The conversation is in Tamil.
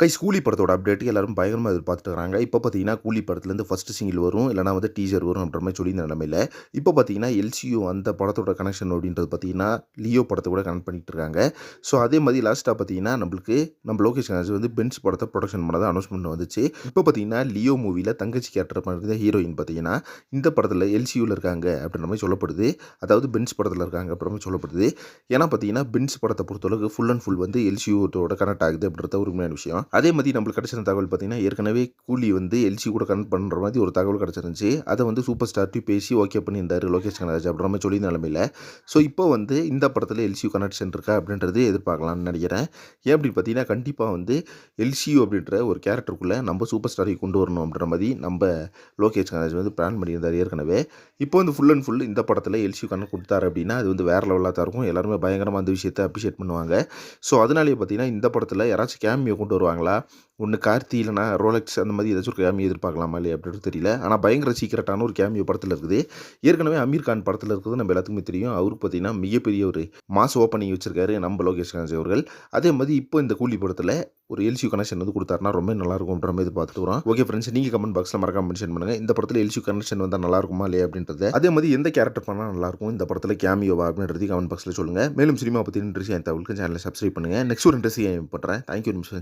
கைஸ் கூலி படத்தோட அப்டேட் எல்லாரும் பயங்கரமாக எதிர்பார்த்துட்டு இருக்காங்க இப்போ பார்த்தீங்கன்னா கூலி படத்துலேருந்து ஃபஸ்ட்டு சிங்கிள் வரும் இல்லைனா வந்து டீச்சர் வரும் அப்படின்ற மாதிரி சொல்லி நிலமையில் இப்போ பார்த்தீங்கன்னா எல்சியூ அந்த படத்தோட கனெக்ஷன் அப்படின்றது பார்த்தீங்கன்னா லியோ படத்தை கூட கனெக்ட் பண்ணிட்டு இருக்காங்க ஸோ அதே மாதிரி லாஸ்ட்டாக பார்த்தீங்கன்னா நம்மளுக்கு நம்ம லோகேஷ் கணேஷ் வந்து பென்ஸ் படத்தை ப்ரொடக்ஷன் பண்ணதாக அனௌன்ஸ்மெண்ட் வந்துச்சு. இப்போ பார்த்தீங்கன்னா லியோ மூவியில் தங்கச்சி கேரக்டர் பண்ணுறது ஹீரோயின் பார்த்தீங்கன்னா இந்த படத்தில் எல்சியூவில் இருக்காங்க அப்படின்ற மாதிரி சொல்லப்படுது. அதாவது பென்ஸ் படத்தில் இருக்காங்க அப்படின்ற மாதிரி சொல்லப்படுது. ஏன்னா பார்த்தீங்கன்னா பென்ஸ் படத்தை பொறுத்தளவுக்கு ஃபுல் அண்ட் ஃபுல் வந்து எல்சியூட்டோட கனெக்ட் ஆகுது அப்படின்றத ஒரு உண்மையான விஷயம். அதே மாதிரி நம்மளுக்கு கிடச்சிருந்த தகவல் பார்த்தீங்கன்னா ஏற்கனவே கூலி வந்து எல்சி கூட கனெக்ட் பண்ணுற மாதிரி ஒரு தகவல் கிடச்சிருந்துச்சு. அதை வந்து சூப்பர் ஸ்டார்ட்டி பேசி ஓகே பண்ணியிருந்தார் லோகேஷ் கனராஜ் அப்படின்ற மாதிரி சொல்லி நிலமையில். ஸோ இப்போ வந்து இந்த படத்தில் எல்சியூ கனெக்ஷன் இருக்கா அப்படின்றது எதிர்பார்க்கலாம்னு நினைக்கிறேன். ஏன் அப்படி பார்த்தீங்கன்னா கண்டிப்பாக வந்து எல்சியூ அப்படின்ற ஒரு கேரக்டருக்குள்ளே நம்ம சூப்பர் ஸ்டாரை கொண்டு வரணும் அப்படின்ற மாதிரி நம்ம லோகேஷ் கனராஜ் வந்து பிளான் பண்ணியிருந்தார் ஏற்கனவே. இப்போ வந்து ஃபுல் அண்ட் ஃபுல் இந்த படத்தில் எல்சியூ கணக்கு கொடுத்தாரு அப்படின்னா அது வந்து வேறு லெவலாக தான் இருக்கும். எல்லாருமே பயங்கரமாக அந்த விஷயத்தை அப்ரிஷியேட் பண்ணுவாங்க. ஸோ அதனாலேயே பார்த்தீங்கன்னா இந்த படத்தில் யாராச்சும் கேமியை கொண்டு வருவாங்க வருவாங்களா ஒன்று கார்த்தி இல்லைனா ரோலெக்ஸ் அந்த மாதிரி ஏதாச்சும் ஒரு கேமியோ எதிர்பார்க்கலாமா இல்லையா அப்படின்னு தெரியல. ஆனால் பயங்கர சீக்கிரட்டான ஒரு கேமியோ படத்தில் இருக்குது. ஏற்கனவே அமீர் கான் படத்தில் இருக்கிறது நம்ம எல்லாத்துக்குமே தெரியும். அவருக்கு பார்த்தீங்கன்னா மிகப்பெரிய ஒரு மாஸ் ஓப்பனிங் வச்சிருக்காரு. நம்ம லோகேஷ் கனகராஜ் அவர்கள். அதே மாதிரி இப்போ இந்த கூலி படத்தில் ஒரு எல்சியூ கனெக்ஷன் வந்து கொடுத்தாருனா ரொம்ப நல்லா இருக்கும்ன்ற மாதிரி பார்த்துட்டு வரோம். ஓகே ஃப்ரெண்ட்ஸ் நீங்கள் கமெண்ட் பாக்ஸில் மறக்காம மென்ஷன் பண்ணுங்கள் இந்த படத்தில் எல்சியூ கனெக்ஷன் வந்தால் நல்லாயிருக்குமா இல்லையா அப்படின்றது. அதே மாதிரி எந்த கேரக்டர் பண்ணால் நல்லாயிருக்கும்? இந்த படத்தில் கேமியோவா அப்படின்றது கமெண்ட் பாக்ஸில் சொல்லுங்கள் மேலும் சினிமா பற்றி இன்ட்ரெஸ்ட் என் தவிர்க்கு சேனலை சப்ஸ்கிரைப் பண்ணுங்கள் நெக்ஸ்ட் ஒரு இன்ட்ரெஸ்ட் பண்ணுறேன் தேங்க்யூ மிஸ்